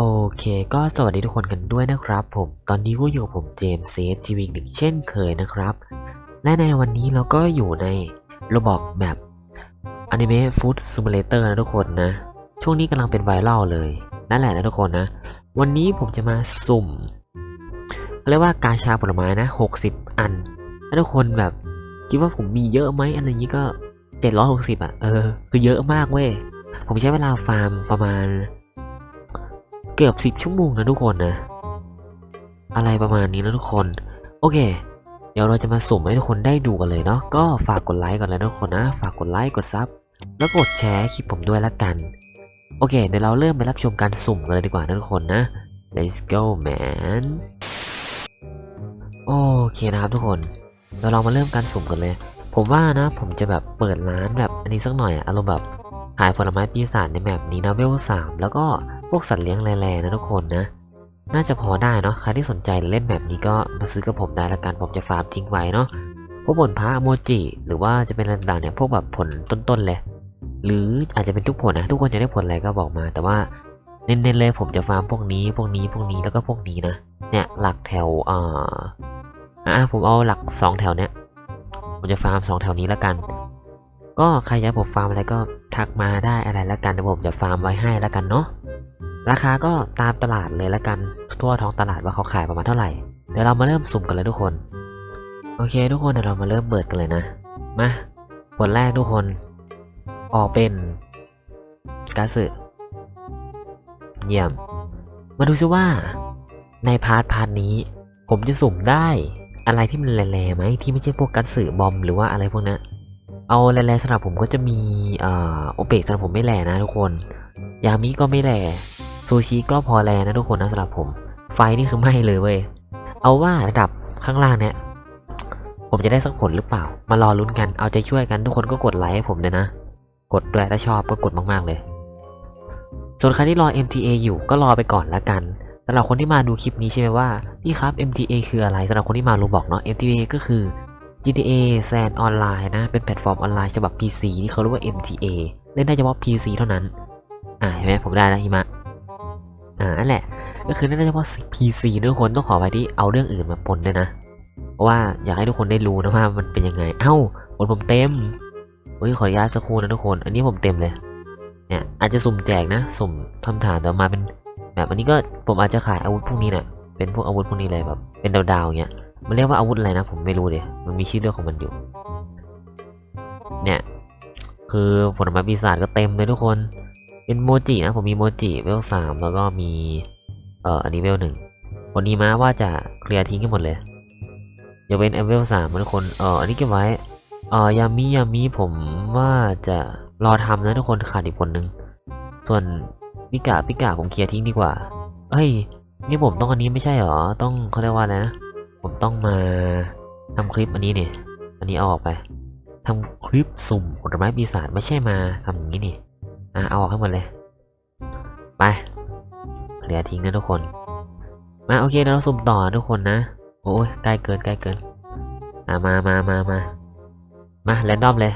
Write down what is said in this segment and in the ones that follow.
โอเค ก็สวัสดีทุกคนกันด้วยนะครับผม ตอนนี้ก็อยู่ผมเจมส์เซฟทีวีหนึ่งเช่นเคยนะครับ และในวันนี้เราก็อยู่ในระบบแมป Anime Food Simulator นะทุกคนนะ ช่วงนี้กำลังเป็นไวรัลเลย นั่นแหละนะทุกคนนะ วันนี้ผมจะมาสุ่มเรียกว่ากาชาผลไม้นะ 60 อันถ้าทุกคนแบบคิดว่าผมมีเยอะไหมอะไรอย่างนี้ก็ 760 อะ เออ คือเยอะมากเว้ย ผมใช้เวลาฟาร์มประมาณ เกือบ10ชั่วโมงนะทุกคนนะ อะไรประมาณนี้นะทุกคน โอเค เดี๋ยวเราจะมาสุ่มให้ทุกคนได้ดูกันเลยเนาะ ก็ฝากกดไลค์ก่อนเลยทุกคนนะ ฝากกดไลค์ กดซับ แล้วกดแชร์คลิปผมด้วยละกัน โอเค เดี๋ยวเราเริ่มไปรับชมการสุ่มกันเลยดีกว่านะทุกคนนะ let's go man โอเคนะครับทุกคนเดี๋ยวเรามาเริ่มการสุ่มกันเลย ผมว่านะผมจะแบบเปิดร้านแบบอันนี้สักหน่อยอะอารมณ์แบบขายผลไม้ปีศาจในแบบนี้นะเวลสามแล้วก็ พวกสัตว์เลี้ยงแร่ๆนะทุกคนนะ น่าจะพอได้เนาะใครที่สนใจเล่นแบบนี้ก็มาซื้อกับผมได้ละกันผมจะฟาร์มทิ้งไว้เนาะพวกผลพระโมจิหรือว่าจะเป็นอะไรต่างๆเนี่ยพวกแบบผลต้นๆเลย หรืออาจจะเป็นทุกผลนะทุกคนจะได้ผลอะไรก็บอกมา แต่ว่าเน้นๆเลยผมจะฟาร์มพวกนี้พวกนี้พวกนี้แล้วก็พวกนี้นะเนี่ยหลักแถวอ่าอะผมเอาหลักสองแถวเนี้ยผมจะฟาร์มสองแถวนี้ล้วกัน ก็ใครอยากผมฟาร์มอะไรก็ทักมาได้อะไรล้วกันเดี๋ยวผมจะฟาร์มไว้ให้ล้วกันเนาะ ราคาก็ตามตลาดเลยแล้วกัน ทั่วท้องตลาดว่าเขาขายประมาณเท่าไหร่ เดี๋ยวเรามาเริ่มสุ่มกันเลยทุกคน โอเค ทุกคนเดี๋ยวเรามาเริ่มเปิดกันเลยนะ มาผลแรกทุกคน ออกเป็นกาสึเยี่ยม มาดูซิว่า ในพาร์ทพาร์ทนี้ ผมจะสุ่มได้อะไรที่มันแร่ๆไหมที่ไม่ใช่พวกกัตสึบอมหรือว่าอะไรพวกนั้นเอาแร่ๆสำหรับผมก็จะมีเอ่อโอเปกสำหรับผมไม่แร่นะทุกคน ยามิก็ไม่แร่ ซูชิก็พอแร่นะทุกคนนะสำหรับผม ไฟนี่คือไม่เลยเว้ย เอาว่าระดับข้างล่างเนี่ยผมจะได้สักผลหรือเปล่า มารอลุ้นกัน เอาใจช่วยกันทุกคนก็กดไลค์ให้ผมด้วยนะ กดด้วยถ้าชอบก็กดมากๆเลย ส่วนใครที่รอ MTA อยู่ก็รอไปก่อนละกันสำหรับคนที่มาดูคลิปนี้ใช่ไหมว่าพี่ครับ MTA คืออะไรสำหรับคนที่มารู้บอกเนาะ MTA ก็คือ GTA Sand Online นะ เป็นแพลตฟอร์มออนไลน์ฉบับ PC ที่เขาเรียกว่า MTA เล่นได้เฉพาะ PC เท่านั้น อ่าเห็นไหมผมได้แล้วหิมะ อ่านั่นแหละ ก็คือเล่นได้เฉพาะ PC ทุกคนต้องขอไปที่เอาเรื่องอื่นมาปนด้วยนะ เพราะว่าอยากให้ทุกคนได้รู้นะว่ามันเป็นยังไง เอ้าผลผมเต็มเฮ้ยขออนุญาตสักครู่นะทุกคน อันนี้ผมเต็มเลย เนี่ยอาจจะสุ่มแจกนะ สุ่มคำถามเดี๋ยวมาเป็นแบบอันนี้ก็ผมอาจจะขายอาวุธพวกนี้เนี่ยเป็นพวกอาวุธพวกนี้เลยแบบเป็นดาวๆอย่างเงี้ย มันเรียกว่าอาวุธอะไรนะ ผมไม่รู้เลยมันมีชื่อเรื่องของมันอยู่ เนี่ย คือผลไม้ปีศาจก็เต็มเลยทุกคน เป็นโมจินะผมมีโมจิเวลสามแล้วก็มีเอ่ออันนี้เวลหนึ่งวันนี้มาว่าจะเคลียร์ทิ้งกันหมดเลยอย่าเป็นเวลสามทุกคนเอ่ออันนี้เก็บไว้เอ่อยามิยามิผมว่าจะรอทำนะทุกคนขาดอีกคนนึง ส่วนปิกาปิกาผมเคลียร์ทิ้งดีกว่าเฮ้ยนี่ผมต้องอันนี้ไม่ใช่เหรอต้องเขาเรียกว่าอะไรนะผมต้องมาทำคลิปอันนี้เนี่ยอันนี้เอาออกไปทำคลิปสุ่มผลไม้ปีศาจไม่ใช่มาทำอย่างนี้นี่ อะเอาออกให้หมดเลย ไปเคลียร์ทิ้งนะทุกคน มาโอเคเดี๋ยวเราสุ่มต่อทุกคนนะ โอ้ยใกล้เกินใกล้เกิน อะมามามามามาแรนดอมเลย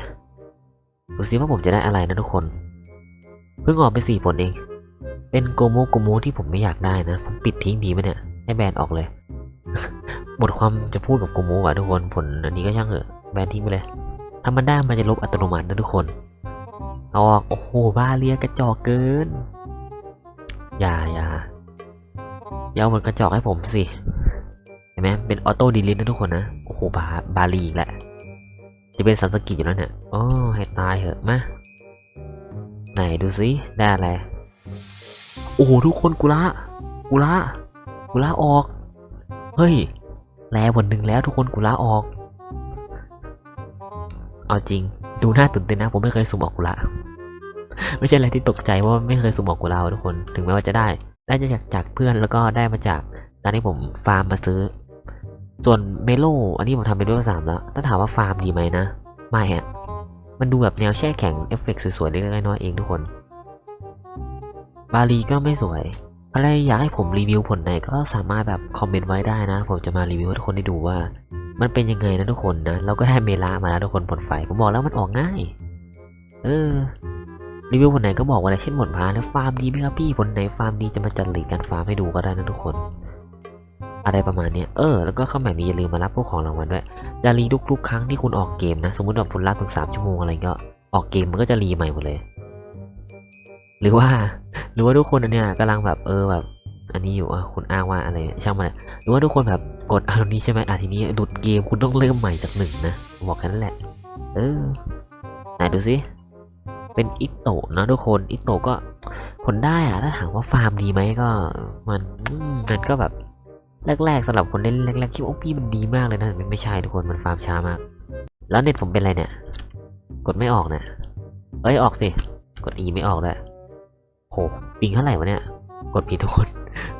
ดูซิว่าผมจะได้อะไรนะทุกคน เพิ่งออกไปสี่ผลเอง เป็นโกโมโกโมที่ผมไม่อยากได้นะ ผมปิดทิ้งดีไหมเนี่ย ให้แบนออกเลยหมดความจะพูดกับโกโมว่ะทุกคน ผลอันนี้ก็ช่างเถอะ แบนทิ้งไปเลยธรรมดามันจะลบอัตโนมัตินะทุกคน เอาออก โอ้โหบ้าเลียกระจอกเกิน อย่าอย่าอย่าเอาหมดกระจอกให้ผมสิ เห็นไหมเป็นออโต้ดีลิทนะทุกคนนะ โอ้โหบาบาลีอีกแหล้วจะเป็นสันสกิอยู่แล้วเนี่ย โอ้ให้ตายเหอะมาไหนดูสิได้อะไร โอ้โหทุกคนกุละกุละกุละออก เฮ้ย แลผลหนึ่งแล้วทุกคนกุละออก เอาจริง ดูน้าตื่นเต้นนะ ผมไม่เคยสุ่มออกกุละไม่ใช่อะไรที่ตกใจว่าไม่เคยสุ่มออกกุละทุกคน ถึงแม้ว่าจะได้ ได้จากจากเพื่อนแล้วก็ได้มาจากการที่ผมฟาร์มมาซื้อ ส่วนเมโลอันนี้ผมทำเป็นด้วยสามแล้ว ถ้าถามว่าฟาร์มดีไหมนะ ไม่ฮะ มันดูแบบแนวแช่แข็งเอฟเฟกต์สวยๆเล็กๆน้อยๆเองทุกคน บาลีก็ไม่สวยอะไรอยากให้ผมรีวิวผลไหนก็สามารถแบบคอมเมนต์ไว้ได้นะ ผมจะมารีวิวให้ทุกคนได้ดูว่า มันเป็นยังไงนะทุกคนนะเราก็ได้เมลามาแล้วทุกคนผลไฟผมบอกแล้วมันออกง่าย เออรีวิวผลไหนก็บอกว่าอะไรเช่นผลพาแล้วฟาร์มดีไหมครับพี่ผลไหนฟาร์มดีจะมาจัดหลีกการฟาร์มให้ดูก็ได้นะทุกคน อะไรประมาณนี้เออแล้วก็เข้าใหม่มีอย่าลืมมารับพวกของรางวัลด้วยจะรีทุกๆครั้งที่คุณออกเกมนะ สมมติว่าคุณรับถึงสามชั่วโมงอะไรก็ออกเกมมันก็จะรีใหม่หมดเลย หรือว่า หรือว่าทุกคนอันเนี้ยกำลังแบบเออแบบ อันนี้อยู่อะคุณอ้างว่าอะไรช่างมันอะหรือว่าทุกคนแบบกดอันนี้ใช่ไหมอะทีนี้หลุดเกมคุณต้องเริ่มใหม่จากหนึ่งนะบอกแค่นั้นแหละ เออไหนดูสิเป็นอิโตะนะทุกคนอิโตะก็ผลได้อะถ้าถามว่าฟาร์มดีไหมก็ มันมันก็แบบแรกๆสำหรับคนเล่นแรกๆคิดว่าโอ้พี่มันดีมากเลยนะแต่มันไม่ใช่ทุกคนมันฟาร์มช้ามาก แล้วเน็ตผมเป็นอะไรเนี่ย กดไม่ออกเนี่ยเอ้ยออกสิ กด E ไม่ออกเลยโหปิงเท่าไหร่วะเนี่ย กดผิดทุกคน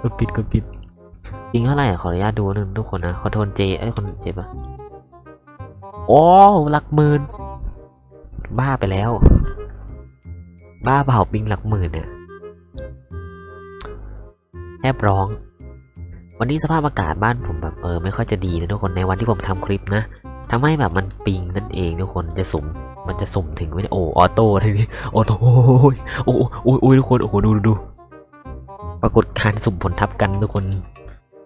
กดผิดกดผิดปิงเท่าไหร่ขออนุญาตดูหนึ่งทุกคนนะขอโทษเจเอ้คนเจ็บปะโอ้หลักหมื่นบ้าไปแล้ว บ้าเปล่าปิงหลักหมื่นเนี่ยแทบร้อง วันนี้สภาพอากาศบ้านผมแบบเออไม่ค่อยจะดีนะทุกคนในวันที่ผมทำคลิปนะทำให้แบบมันปิงนั่นเองทุกคนจะสุ่มมันจะสุ่มถึงไม่ได้โอ้ออโต้ทีนี้ออโต้โอ้ยโอ้ยโอ้ยโอ้ยทุกคนโอ้โหดูดู ปรากฏการสุ่มผลทับกันทุกคน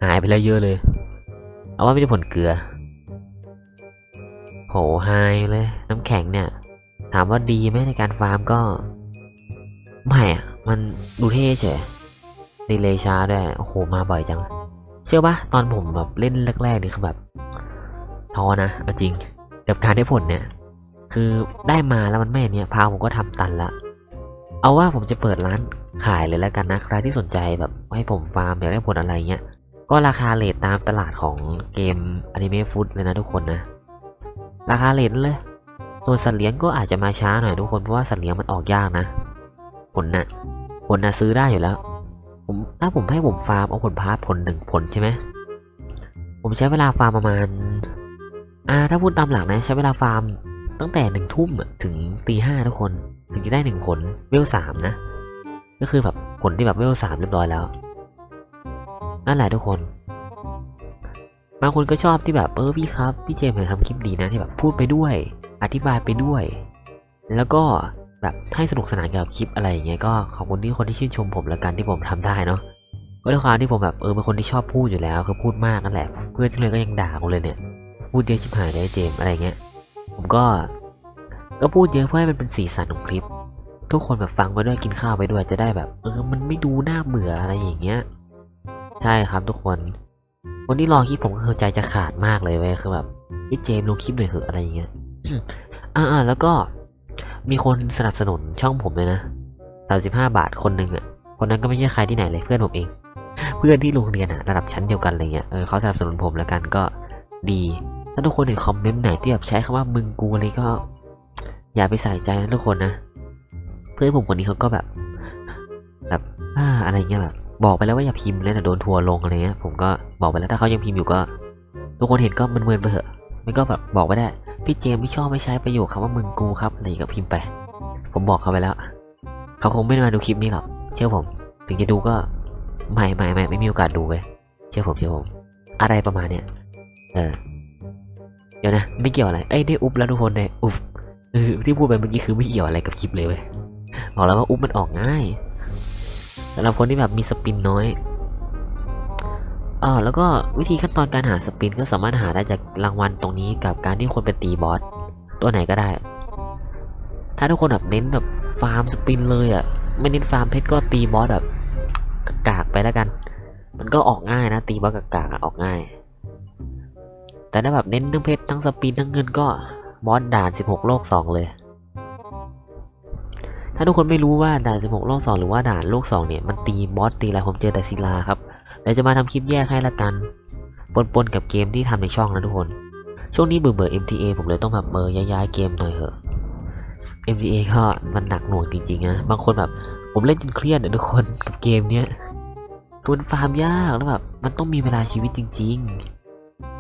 หายไปแล้วเยอะเลย เอาว่าไม่ได้ผลเกลือโหหายเลย น้ำแข็งเนี่ย ถามว่าดีไหมในการฟาร์มก็ ไม่อะมันดูเท่เฉยดีเลยช้าด้วยโอ้โหมาบ่อยจัง เชื่อปะตอนผมแบบเล่นแรกๆนี่คือแบบท้อนะเอาจริงกับการได้ผลเนี่ย คือได้มาแล้วมันไม่เนี่ยพาผมก็ทำตันละ เอาว่าผมจะเปิดร้านขายเลยแล้วกันนะใครที่สนใจแบบให้ผมฟาร์มอยากได้ผลอะไรเงี้ยก็ราคาเลทตามตลาดของเกมอนิเมะฟุตเลยนะทุกคนนะ ราคาเลทเลยส่วนสัตว์เลี้ยงก็อาจจะมาช้าหน่อยทุกคนเพราะว่าสัตว์เลี้ยงมันออกยากนะผลนะ่ะผลนะ่ะซื้อได้อยู่แล้ว ผมถ้าผมให้ผมฟาร์มเอาผลพาร์ทผลหนึ่งผลใช่ไหมผมใช้เวลาฟาร์มประมาณอ่าถ้าพูดตามหลักนะใช้เวลาฟาร์มตั้งแต่หนึ่งทุ่มถึงตีห้าทุกคน ถึงจะได้หนึ่งผลเวลสามนะ ก็คือแบบผลที่แบบเวลสามเรียบร้อยแล้ว นั่นแหละทุกคน บางคนก็ชอบที่แบบเออพี่ครับ พี่เจมส์เคยทำคลิปดีนะที่แบบพูดไปด้วย อธิบายไปด้วย แล้วก็แบบให้สนุกสนานกับคลิปอะไรอย่างเงี้ยก็ขอบคุณที่คนที่ชื่นชมผมละกันที่ผมทำได้เนาะก็ด้วยความที่ผมแบบเออเป็นคนที่ชอบพูดอยู่แล้วคือพูดมากนั่นแหละ เพื่อนที่เลยก็ยังด่าผมเลยเนี่ย พูดเยอะชิบหายเลยเจมส์อะไรเงี้ย ผมก็ ก็พูดเยอะเพื่อให้มันเป็นสีสันของคลิป ทุกคนแบบฟังไปด้วยกินข้าวไปด้วยจะได้แบบเออมันไม่ดูน่าเบื่ออะไรอย่างเงี้ย ใช่ครับทุกคน คนที่รอคลิปผมก็คือใจจะขาดมากเลยเว้ยคือแบบพี่เจมลงคลิปหน่อยเหอะอะไรอย่างเงี้ยอ่าแล้วก็มีคนสนับสนุนช่องผมเลยนะสามสิบห้าบาทคนหนึ่งอะ คนนั้นก็ไม่ใช่ใครที่ไหนเลยเพื่อนผมเอง เพื่อนที่โรงเรียนอะระดับชั้นเดียวกันอะไรเงี้ย เออเขาสนับสนุนผมแล้วกันก็ดี ถ้าทุกคนเห็นคอมเมนต์ไหนที่แบบใช้คำว่ามึงกูอะไรก็ อย่าไปใส่ใจนะทุกคนนะ เพื่อนผมคนนี้เขาก็แบบ แบบอ่าอะไรเงี้ยแบบ บอกไปแล้วว่าอย่าพิมพ์เลยนะโดนทัวร์ลงอะไรเงี้ย ผมก็บอกไปแล้วถ้าเขายังพิมพ์อยู่ก็ ทุกคนเห็นก็มันเมินไปเถอะไม่ก็แบบบอกไม่ได้ พี่เจมไม่ชอบไม่ใช้ประโยคคำว่ามึงกูครับอะไรก็พิมพ์ไป ผมบอกเขาไปแล้ว เขาคงไม่มาดูคลิปนี้หรอกเชื่อผม ถึงจะดูก็ไม่ไม่ไม่ไม่มีโอกาสดูเว้ยเชื่อผมเชื่อผม อะไรประมาณเนี้ยเออเดี๋ยวนะ ไม่เกี่ยวอะไร เอ้ยได้อุบแล้วทุกคนเลยอุบ ออที่พูดไปเมื่อกี้คือไม่เกี่ยวอะไรกับคลิปเลยเว้ยบอกแล้วว่าอุบมันออกง่ายสำหรับคนที่แบบมีสปินน้อยอ่าแล้วก็วิธีขั้นตอนการหาสปินก็สามารถหาได้จากรางวัลตรงนี้กับการที่คนไปตีบอสตัวไหนก็ได้ ถ้าทุกคนแบบเน้นแบบฟาร์มสปินเลยอะ่ะไม่เน้นฟาร์มเพชรก็ตีบอสแบบกากไปแล้วกัน มันก็ออกง่ายนะตีบอสกากๆออกง่าย แต่ถ้าแบบเน้นทั้งเพชรทั้งสปินทั้งเงินก็ บอสด่าน 16 โลก 2 เลย ถ้าทุกคนไม่รู้ว่าด่าน 16 โลก 2 หรือว่าด่านโลก 2 เนี่ย มันตีบอสตีอะไรผมเจอแต่ศิลาครับเดี๋ยวจะมาทำคลิปแยกให้ละกัน ปนๆกับเกมที่ทำในช่องนะทุกคน ช่วงนี้เบื่อเบื่อ MTA ผมเลยต้องแบบเบอร์ย้ายๆเกมหน่อยเหอะ MTA ก็มันหนักหน่วงจริงๆนะ บางคนแบบผมเล่นจนเครียดอะทุกคนกับเกมเนี้ยคือมันฟาร์มยากแล้วแบบมันต้องมีเวลาชีวิตจริง ๆ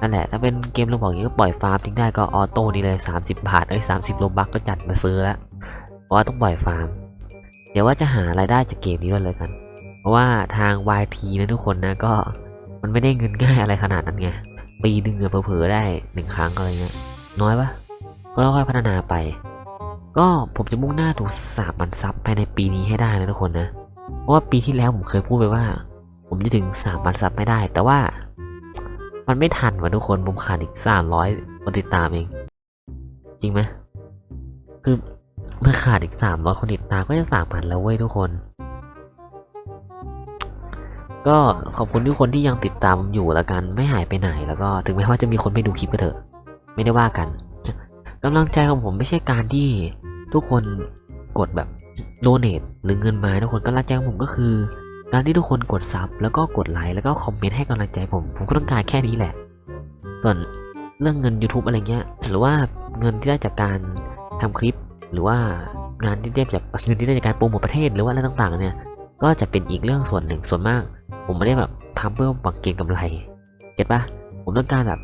นั่นแหละ ถ้าเป็นเกมเราบอกอย่างนี้ก็ปล่อยฟาร์มทิ้งได้ก็ออโต้นี่เลย 30 บาท เอ้ย 30 โลบักก็จัดมาซื้อแล้วเพราะว่าต้องปล่อยฟาร์ม เดี๋ยวว่าจะหารายได้จากเกมนี้ด้วยเลยกัน เพราะว่าทาง YT นะทุกคนนะก็มันไม่ได้เงินง่ายอะไรขนาดนั้นไง ปีหนึ่งอเผลอๆได้หนึ่งครั้งอะไรเงี้ย น้อยปะก็ค่อยๆพัฒนาไป ก็ผมจะมุ่งหน้าถูสามพันซับภายในปีนี้ให้ได้นะทุกคนนะ เพราะว่าปีที่แล้วผมเคยพูดไปว่า ผมจะถึงสามพันซับไม่ได้ แต่ว่า มันไม่ทันว่ะทุกคนผมขาดอีกสามร้อยคนติดตามเอง จริงไหมคือเมันขาดอีกสามร้อยคนติดตามก็จะสามพันแล้วเว้ยทุกคน ก็ขอบคุณทุกคนที่ยังติดตามผมอยู่แล้วกันไม่หายไปไหนแล้วก็ถึงแม้ว่าจะมีคนไม่ดูคลิปก็เถอะ ไม่ได้ว่ากันกำลังใจของผมไม่ใช่การที่ทุกคนกดแบบโดเนทหรือเงินมาทุกคนกำลังใจของผมก็คือ การที่ทุกคนกดซับแล้วก็กดไลค์แล้วก็คอมเมนต์ให้กำลังใจผม ผมก็ต้องการแค่นี้แหละ ส่วนเรื่องเงิน YouTube อะไรเงี้ยหรือว่าเงินที่ได้จากการทำคลิป หรือว่างานที่ได้จากเงินที่ได้จากการโปรโมทประเทศหรือว่าอะไรต่างๆ เนี่ย ก็จะเป็นอีกเรื่องส่วนหนึ่งส่วนมาก ผมไม่ได้แบบทำเพื่อหวังเก็งกำไรเก็ตปะผมต้องการแบบ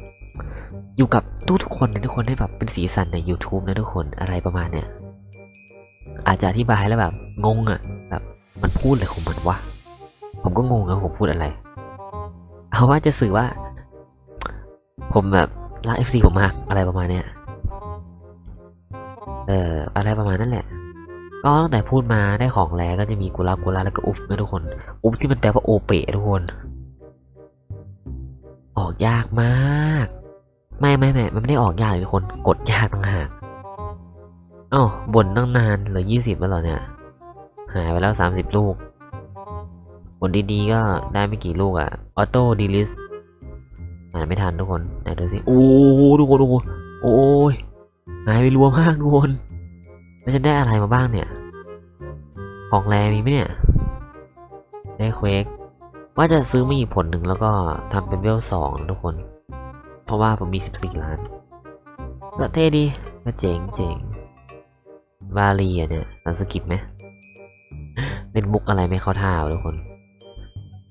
อยู่กับทุกทุกคนนะทุกคนให้แบบเป็นสีสันใน YouTube นะทุกคนอะไรประมาณเนี้ยอาจจะอธิบายแล้วแบบงงอะ่ะแบบมันพูดอะไรของมันวะ ผมก็งงอะผมพูดอะไร เอาว่าจะสื่อว่า ผมแบบรัก FC ผมมากอะไรประมาณเนี้ย เอออะไรประมาณนั้นแหละ ก็ตั้งแต่พูดมาได้ของแล้วก็จะมีกุลากุลาแล้วก็อุบนะทุกคน อุบที่มันแปลว่าโอเปะทุกคน ออกยากมาก ไม่ไม่ไม่มันไม่ได้ออกยากเลยทุกคน กดยากต่างหากอ้าบ่นตั้งนานเหลือยี่สิบแล้วเหรอเนี่ย หายไปแล้วสามสิบลูก ผลดีๆก็ได้ไม่กี่ลูกอะออโต้ดีลิสอ่านไม่ทันทุกคนไหนดูสิ โอ้โหทุกคน โอ้โอ้ยหายไปรัวมากทุกคน แล้วฉันได้อะไรมาบ้างเนี่ย ของแรมีไหมเนี่ย ได้เควกว่าจะซื้อมาอีกผลหนึ่งแล้วก็ทำเป็นเวลสองทุกคน เพราะว่าผมมี 14 ล้านก็เท่ดีก็เจ๋งเจ๋งวาลีอะเนี่ยสันสกิปไหมเล่นมุกอะไรไม่เข้าท่าทุกคน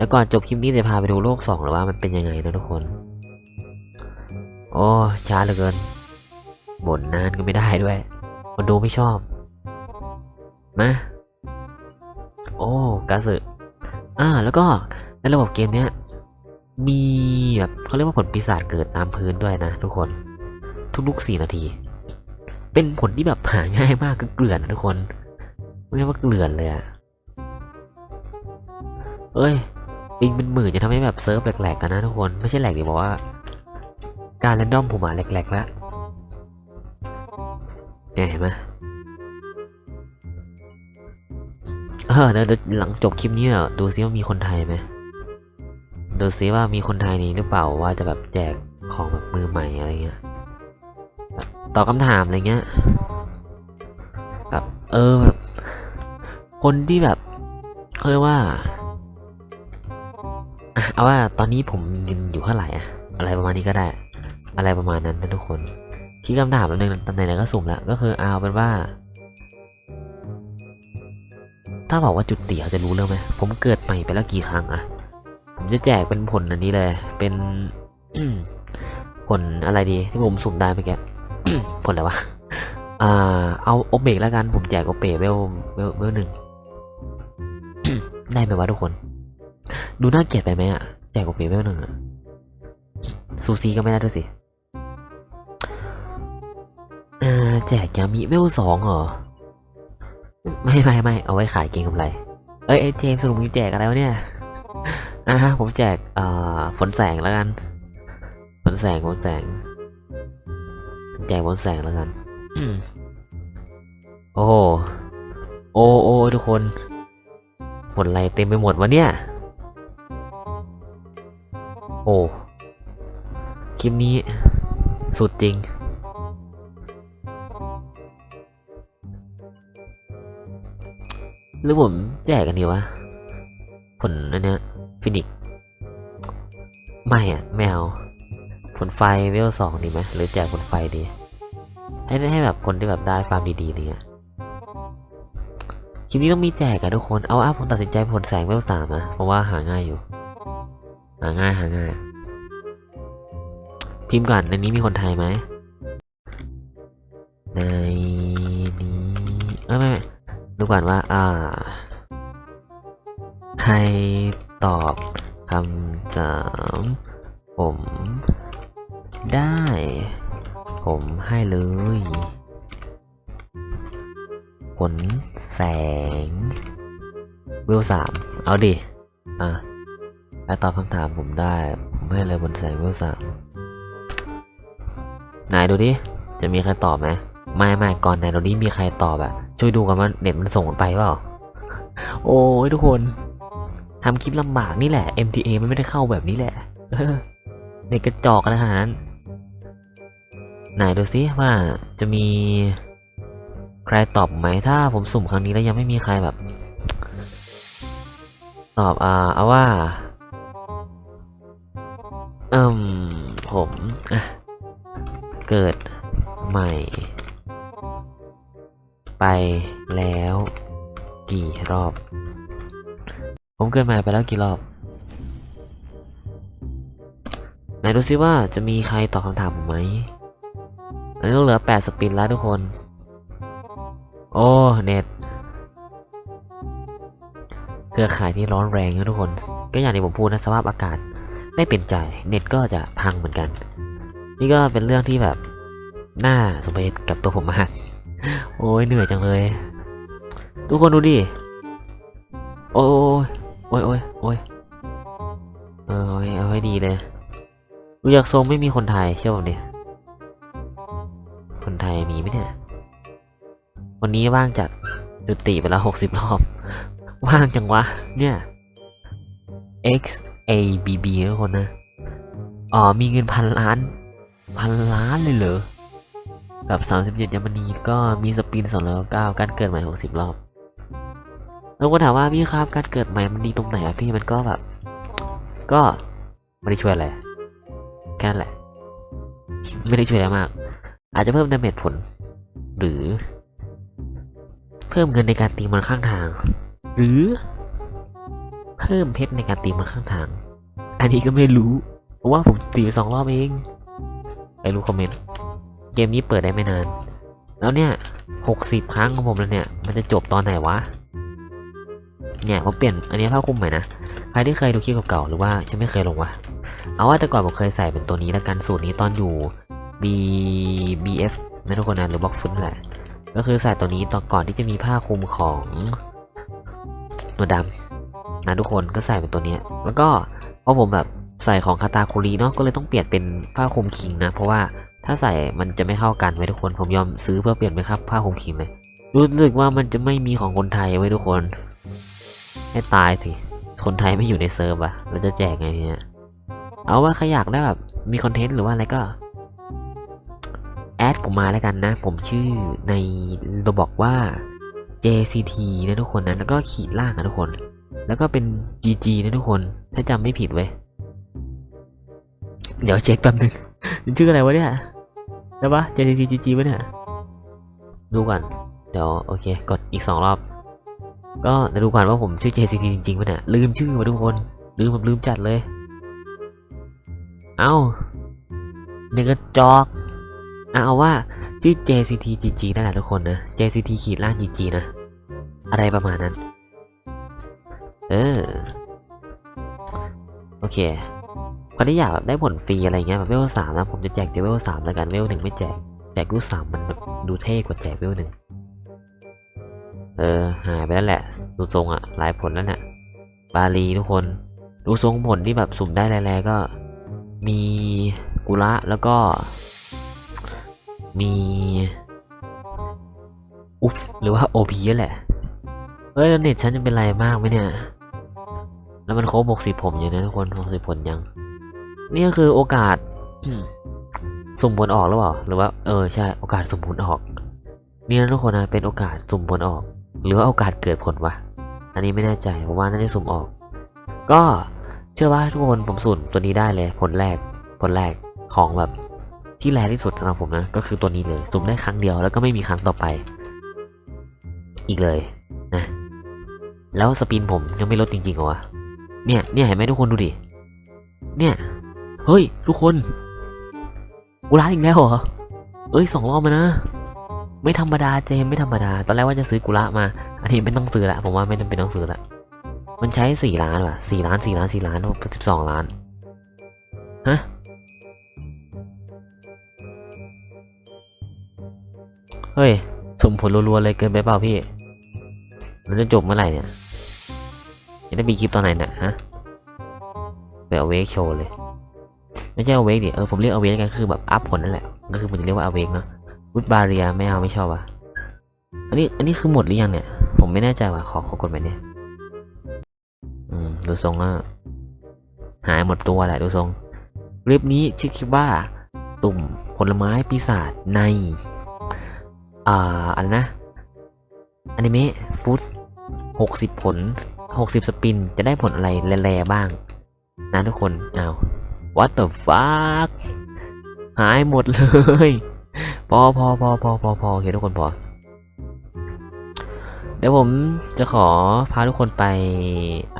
แล้วก่อนจบคลิปนี้จะพาไปดูโลกสองหรือว่ามันเป็นยังไงนะทุกคน โอ้ช้าเหลือเกินบ่นนานก็ไม่ได้ด้วย คนดูไม่ชอบมาโอ้กาสึอ่าแล้วก็ในระบบเกมเนี้ยมีแบบเขาเรียกว่าผลปีศาจเกิดตามพื้นด้วยนะทุกคน ทุกๆสี่นาที เป็นผลที่แบบหาง่ายมากคือเกลื่อนนะทุกคนเรียกว่าเกลื่อนเลยอะเอ้ย ปิงเป็นหมื่นจะทำให้แบบเซิร์ฟแหลกๆกันนะทุกคนไม่ใช่แหลกดิบอกว่า การแรนดอมผมอะแหลกๆแล้วเนี่ยเห็นไหมเออเดี๋ยวหลังจบคลิปนี้เดี๋ยวดูซิว่ามีคนไทยไหมดูซิว่ามีคนไทยนี้หรือเปล่าว่าจะแบบแจกของแบบมือใหม่อะไรเงี้ยตอบคำถามอะไรเงี้ยแบบเออแบบคนที่แบบเขาเรียกว่า เอาว่าตอนนี้ผมมีเงินอยู่เท่าไหร่อะอะไรประมาณนี้ก็ได้ อะไรประมาณนั้นนะทุกคนคิดคำถามแล้วนึงตอนไหนๆก็สุ่มแล้วก็คือเอาเป็นว่า ถ้าบอกว่าจุดเตี่ยวจะรู้เรื่องไหมผมเกิดใหม่ไปแล้วกี่ครั้งอะผมจะแจกเป็นผลอันนี้เลย เป็นผลอะไรดี ที่ผมสุ่มได้เมื่อกี้ผลอะไรวะอ่า เอาโอเบกแล้วกันผมแจกโอเปเวลเวลเวลหนึ่งได้ไหมวะทุกคน ดูน่าเกลียดไปไหมอะแจกโอเปเวลหนึ่งอะซูซีก็ไม่ได้ด้วยสิแจกยามิเวลสองเหรอ ไม่ไม่ไม่เอาไว้ขายเก่งกำไร เอ้ยเจมส์สรุปมึงแจกอะไรวะเนี่ยอ่าฮะผมแจกเอ่อฝนแสงแล้วกัน ฝนแสงฝนแสง แจกฝนแสงแล้วกันโอ้โหโอ้โอ้ทุกคนผลอะไรเต็มไปหมดวะเนี่ย โอ้คลิปนี้ สุดจริง หรือผมแจกกันดีวะ ผลอันเนี้ยฟินิกไม่อะไม่เอาผลไฟเวลสองดีไหมหรือแจกผลไฟดี ให้ให้แบบคนที่แบบได้ฟาร์มดีๆเงี้ยคลิปนี้ต้องมีแจกอะทุกคน เอาอะผมตัดสินใจผลแสงเวลสามอะเพราะว่าหาง่ายอยู่ หาง่ายหาง่ายพิมพ์ก่อนในนี้มีคนไทยไหมในนี้เอ้ยไม่ไม่ดูก่อนว่า อ่า ใครตอบคำถามผม ได้ ผมให้เลย ผลแสง เวลสาม เอาดิ อะ ใครตอบคำถามผมได้ ผมให้เลยผลแสงเวลสามไหนดูดิ จะมีใครตอบไหมไม่ไม่ก่อนไหนดูดิมีใครตอบอะช่วยดูกันว่าเน็ตมันส่งไปเปล่า โอ้ยทุกคนทำคลิปลำบากนี่แหละ MTA มันไม่ได้เข้าแบบนี้แหละเออเน็ตกระจอกขนาดนั้นไหนดูซิว่าจะมีใครตอบไหมถ้าผมสุ่มครั้งนี้แล้วยังไม่มีใครแบบ ตอบอ่าเอาว่า อิมผมเกิดใหม่ ไปแล้วกี่รอบ ผมเกิดใหม่ไปแล้วกี่รอบไหนดูซิว่าจะมีใครตอบคำถามผมไหมอันนี้ต้องเหลือ 8 สปินแล้วทุกคน โอ้ เน็ตเครือข่ายที่ร้อนแรงนะทุกคน ก็อย่างที่ผมพูดนะสภาพอากาศ ไม่เป็นใจเน็ตก็จะพังเหมือนกัน นี่ก็เป็นเรื่องที่แบบน่าสมเพชกับตัวผมมาก โอ้ยเหนื่อยจังเลย ทุกคนดูดิ โอ้ยโอ้ยโอ้ยโอ้ยเออเอาให้ดีเลยดูจากทรงไม่มีคนไทยเชื่อผมดิคนไทยมีไหมเนี่ย วันนี้ว่างจัดดุติไปแล้วหกสิบรอบ ว่างจังวะ เนี่ย X A B B ทุกคนนะอ๋อมีเงินพันล้าน พันล้านเลยเหรอกับสามสิบเจ็ดยามนีก็มีสปินสองร้อยเก้าการเกิดใหม่หกสิบรอบแล้วก็ถามว่าพี่ครับการเกิดใหม่มันดีตรงไหนอะพี่มันก็แบบ ก็ไม่ได้ช่วยอะไรแค่นั้นแหละ ไม่ได้ช่วยอะไรมาก อาจจะเพิ่มดาเมจผล หรือ เพิ่มเงินในการตีมันข้างทาง หรือ เพิ่มเพชรในการตีมันข้างทาง อันนี้ก็ไม่รู้เพราะว่าผมตีไปสองรอบเองไปรู้คอมเมนต์ เกมนี้เปิดได้ไม่นาน แล้วเนี่ยหกสิบครั้งของผมแล้วเนี่ย มันจะจบตอนไหนวะ เนี่ยผมเปลี่ยนอันนี้ผ้าคลุมใหม่นะ ใครที่เคยดูคลิปเก่าๆหรือว่าฉันไม่เคยลงวะ เอาว่าแต่ก่อนผมเคยใส่เป็นตัวนี้แล้วกันสูตรนี้ตอนอยู่ B BF นะทุกคนนะหรือบล็อกฟุตแหละ ก็คือใส่ตัวนี้ตอนก่อนที่จะมีผ้าคลุมของหนวดดำ นะทุกคนก็ใส่เป็นตัวเนี้ย แล้วก็เพราะผมแบบใส่ของคาตาคุรีเนาะก็เลยต้องเปลี่ยนเป็นผ้าคลุมคิงนะ เพราะว่าถ้าใส่มันจะไม่เข้ากันไว้ทุกคนผมยอมซื้อเพื่อเปลี่ยนเป็นผ้าคลุมคิงเลยรู้สึกว่ามันจะไม่มีของคนไทยไว้ทุกคน ให้ตายสิคนไทยไม่อยู่ในเซิร์ฟอะเราจะแจกไงเนี่ยเอาว่าใครอยากได้แบบมีคอนเทนต์หรือว่าอะไรก็แอดผมมาแล้วกันนะ ผมชื่อในราบอกว่า JCT นะทุกคนนะแล้วก็ขีดล่างนะทุกคน แล้วก็เป็น GG นะทุกคน ถ้าจำไม่ผิดเว้ย เดี๋ยวเช็คแป๊บนึงมันชื่ออะไรวะเนี่ยได้ปะ JCT GG วะเนี่ย ดูก่อน เดี๋ยวโอเค กดอีกสองรอบ ก็เดี๋ยวดูก่อนว่าผมชื่อ JCT จริงๆปะเนี่ย ลืมชื่อมาทุกคน ลืมแบบลืมจัดเลย เอ้าหนึ่งกระจอกเอาว่าชื่อ JCT GG นั่นแหละทุกคนนะ JCT ขีดล่าง GG นะ อะไรประมาณนั้น เออ โอเคคนที่อยากได้ผลฟรีอะไรเงี้ยแบบเวลสามนะ ผมจะแจกแต่เวลสามแล้วกันเวลหนึ่งไม่แจก แจกเวลสามมันแบบดูเท่กว่าแจกเวลหนึ่งเออ หายไปแล้วแหละ ดูทรงอะหลายผลแล้วเนี่ยบาลีทุกคน ดูทรงผลที่แบบสุ่มได้แรงๆก็ มีกุระแล้วก็ มีอุ๊ฟหรือว่าโอพีแหละ เฮ้ยแล้วเน็ตฉันจะเป็นไรมากไหมเนี่ย แล้วมันครบหกสิบผมยังนะทุกคนหกสิบผลยัง นี่ก็คือโอกาสสุ่มผลออกหรือเปล่า หรือว่า เออใช่ โอกาสสุ่มผลออก นี่นะทุกคนนะเป็นโอกาสสุ่มผลออก หรือว่าโอกาสเกิดผลวะ อันนี้ไม่แน่ใจเพราะว่าน่าจะสุ่มออก ก็เชื่อว่าทุกคนผมสุ่มตัวนี้ได้เลย ผลแรก ผลแรกของแบบที่แรงที่สุดสำหรับผมนะ ก็คือตัวนี้เลย สุ่มได้ครั้งเดียวแล้วก็ไม่มีครั้งต่อไป อีกเลยนะ แล้วสปินผมยังไม่ลดจริงๆเหรอวะ เนี่ยเนี่ยเห็นไหมทุกคนดูดิ เนี่ย เฮ้ย ทุกคน กูร้านอีกแล้วเหรอ เอ้ยสองรอบมานะ ไม่ธรรมดาเจมไม่ธรรมดา ตอนแรกว่าจะซื้อกุระมา อันนี้ไม่ต้องซื้อละ ผมว่าไม่จำเป็นต้องซื้อละ มันใช้สี่ล้านว่ะสี่ล้านสี่ล้านสี่ล้านสิบสองล้าน ฮะ เฮ้ยสมผลรัวๆเลยเกินไปเปล่าพี่ มันจะจบเมื่อไหร่เนี่ย จะได้มีคลิปตอนไหนนี่ยฮะไปเอาเวกโชว์เลย ไม่ใช่เอาเวกดิเออผมเรียกเอาเวกกันคือแบบอัพผลนั่นแหละ ก็คือผมจะเรียกว่าเอาเวกเนาะวุฒบาเรียไม่เอาไม่ชอบอะอันนี้อันนี้คือหมดหรือยังเนี่ย ผมไม่แน่ใจว่ะขอขอกดไปเนี่ยอืมดูทรงอะหายหมดตัวแหละดูทรงคลิปนี้ชื่อคลิปว่าตุ่มผลไม้ปีศาจใน อ่าอะไรนะอนิเมะฟูดหกสิบผล หกสิบสปินจะได้ผลอะไรแร่ๆบ้าง นะทุกคนอ้าว what the fuck หายหมดเลย พอพอพอพอพอพอโอเคทุกคนพอ เดี๋ยวผมจะขอพาทุกคนไป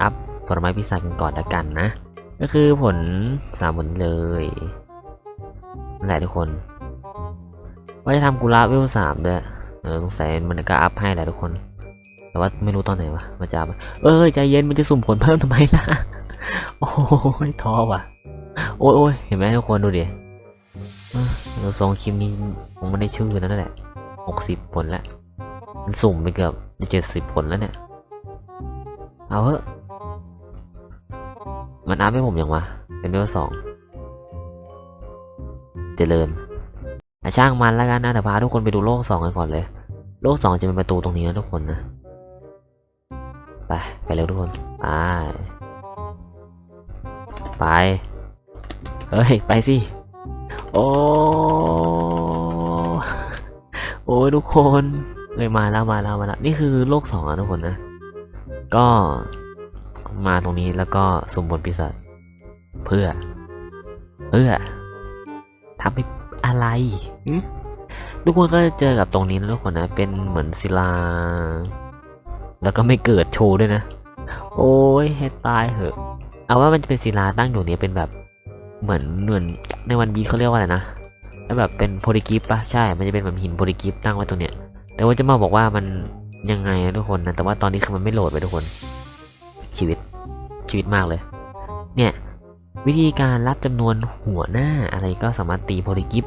อัพผลไม้พิศากันก่อนละกันนะ ก็คือผลสามผลเลยนั่นแหละทุกคน ว่าจะทำกุลาเวลสามด้วย เออสงสัยมันก็อัพให้แหละทุกคน แต่ว่าไม่รู้ตอนไหนวะมันจะอัพเอ้ยใจเย็นมันจะสุ่มผลเพิ่มทำไมล่ะ โอ้ยท้อว่ะ โอ้ยโอ้ยเห็นไหมทุกคนดูดิเราทรงคลิปนี้ผมไม่ได้ชื่อนั่นแหละหกสิบผลแล้วมันสุ่มไปเกือบเจ็ดสิบผลแล้วเนี่ย เอาเถอะมันอัพให้ผมยังวะ เป็นเวลสองเจริญช่างมันแล้วกันนะเดี๋ยวพาทุกคนไปดูโลกสองกันก่อนเลย โลกสองจะเป็นประตูตรงนี้นะทุกคนนะ ไป ไปเร็วทุกคน ไป ไป เฮ้ย ไปสิ โอ้ โอ้ยทุกคนเอ้ยมาแล้วมาแล้วมาแล้ว นี่คือโลกสองอะทุกคนนะ ก็มาตรงนี้แล้วก็สมบนปีศาจเพื่อ เพื่อทำให้อะไรทุกคนก็จะเจอกับตรงนี้นะทุกคนนะ เป็นเหมือนศิลา แล้วก็ไม่เกิดโชว์ด้วยนะ โอ้ยให้ตายเหอะ เอาว่ามันจะเป็นศิลาตั้งอยู่เนี้เป็นแบบเหมือนเหมือนในวันบีเขาเรียกว่าอะไรนะแล้วแบบเป็นโพลิกิฟปะใช่ มันจะเป็นแบบหินโพลิกิฟตั้งไว้ตรงเนี้ยแต่ว่าจะมาบอกว่ามันยังไงนะทุกคนนะแต่ว่าตอนนี้คือมันไม่โหลดไปทุกคน ชีวิตชีวิตมากเลย เนี่ยวิธีการรับจำนวนหัวหน้าอะไรก็สามารถตีโพลิกิฟ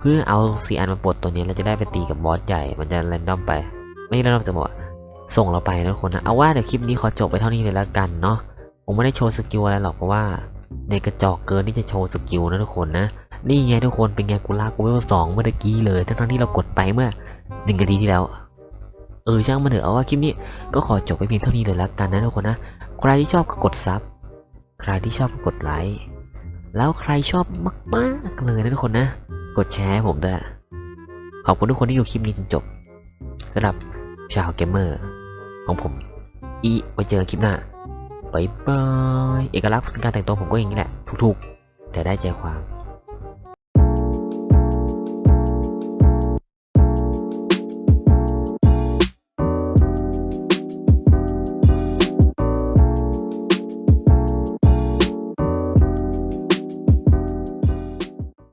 เพื่อเอาสีอันมาปลดตัวนี้แล้วจะได้ไปตีกับบอสใหญ่มันจะแรนดอมไป ไม่แรนดอมจะบอก ส่งเราไปนะทุกคนนะ เอาว่าเดี๋ยวคลิปนี้ขอจบไปเท่านี้เลยแล้วกันเนาะ ผมไม่ได้โชว์สกิลอะไรหรอกเพราะว่า ในกระจอกเกินที่จะโชว์สกิลนะทุกคนนะ นี่ไงทุกคนเป็นไงกูลากกูเวลสองเมื่อกี้เลยทั้งที่เรากดไปเมื่อหนึ่งนาทีที่แล้ว เออช่างมันเถอะเอาว่าคลิปนี้ก็ขอจบไปเพียงเท่านี้เลยแล้วกันนะทุกคนนะ ใครที่ชอบก็กดซับ ใครที่ชอบก็กดไลค์ แล้วใครชอบมากๆเลยนะทุกคนนะ กดแชร์ให้ผมด้วย ขอบคุณทุกคนที่ดูคลิปนี้จนจบสำหรับชาวเกมเมอร์ ของผม อีไว้เจอคลิปหน้าบายบายเอกลักษณ์การแต่งตัวผมก็อย่างนี้แหละ ถูกๆ แต่ได้ใจความ